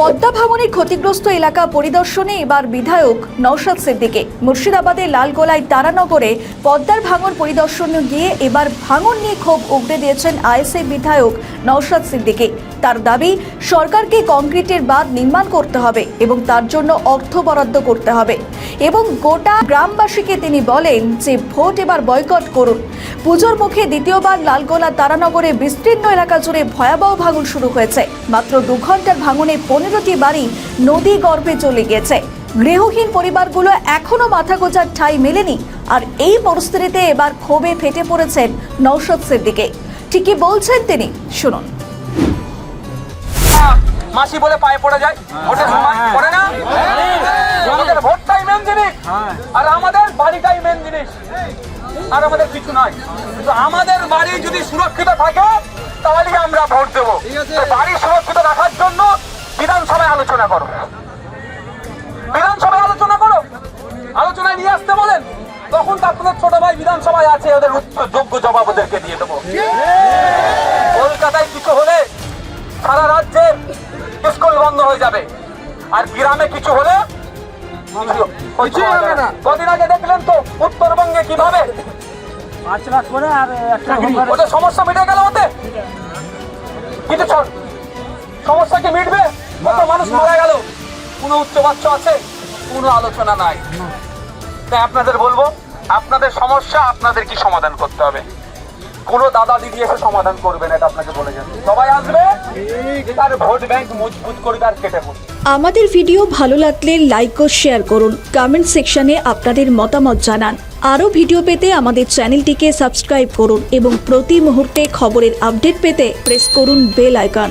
পদ্মা ভাঙনে ক্ষতিগ্রস্ত এলাকা পরিদর্শনে এবার বিধায়ক নওশাদ সিদ্দিকে। মুর্শিদাবাদের লালগোলায় তারানগরে পদ্মার ভাঙন পরিদর্শনে গিয়ে এবার ভাঙন নিয়ে ক্ষোভ উগড়ে দিয়েছেন আইএসএ বিধায়ক নওশাদ সিদ্দিকে। তার দাবি, সরকারকে কংক্রিটের বাঁধ নির্মাণ করতে হবে এবং তার জন্য অর্থ বরাদ্দ করতে হবে। এবং গোটা গ্রামবাসীকে তিনি বলেন যে, ভোট এবার বয়কট করুন। পুজোর মুখে দ্বিতীয়বার লালগোলা তারানগরে বিস্তীর্ণ এলাকা জুড়ে ভয়াবহ ভাঙন শুরু হয়েছে। মাত্র দু ঘণ্টার ভাঙনে পনেরোটি বাড়ি নদী গর্ভে চলে গেছে গৃহহীন পরিবারগুলো এখনও মাথা গোজার ঠাঁই মেলেনি। আর এই পরিস্থিতিতে এবার ক্ষোভে ফেটে পড়েছেন নৌশদ সিদ্দিকে। ঠিকই বলছেন তিনি। শুনুন। মাসি বলে পায়ে পড়ে যায়। ভোটের সময় পড়ে না? আমাদের ভোটটাই মেন জিনিস। আর আমাদের বাড়িটাই মেন জিনিস। আর আমাদের কিছু নয় কিন্তু আমাদের বাড়ি যদি সুরক্ষিত থাকে তাহলে আমরা ভোট দেবো। বাড়ি সুরক্ষিত রাখার জন্য আলোচনা করো। বিধানসভায় আলোচনা করো। আলোচনায় নিয়ে আসতে বলেন। তখন তো আপনাদের ছোট ভাই বিধানসভায় আছে ওদের যোগ্য জবাব ওদেরকে দিয়ে দেবো। কলকাতায় কিছু হলে সারা রাজ্যের স্কুল বন্ধ হয়ে যাবে। আর গ্রামে কিছু হলে। কদিন আগে দেখলেন তো উত্তরবঙ্গে কীভাবে? ওদের সমস্যা মিটে গেল ওতে? কত মানুষ মারা গেল? কোনো উচ্চ বাচ্চা আছে? কোনো আলোচনা নাই। তাই আপনাদের বলব, আপনাদের সমস্যা, আপনাদের কি সমাধান করতে হবে? কোনো দাদা দিদি এসে সমাধান করবে না, এটা আপনাকে বলে যান সবাই আসবে? তার ভোট ব্যাংক মজবুত করবে আর কেটে পড়বে। আমাদের ভিডিও ভালো লাগলে লাইক ও শেয়ার করুন। কমেন্ট সেকশনে আপনাদের মতামত জানান। আরও ভিডিও পেতে আমাদের চ্যানেলটিকে সাবস্ক্রাইব করুন এবং প্রতি মুহূর্তে খবরের আপডেট পেতে প্রেস করুন বেল আইকন।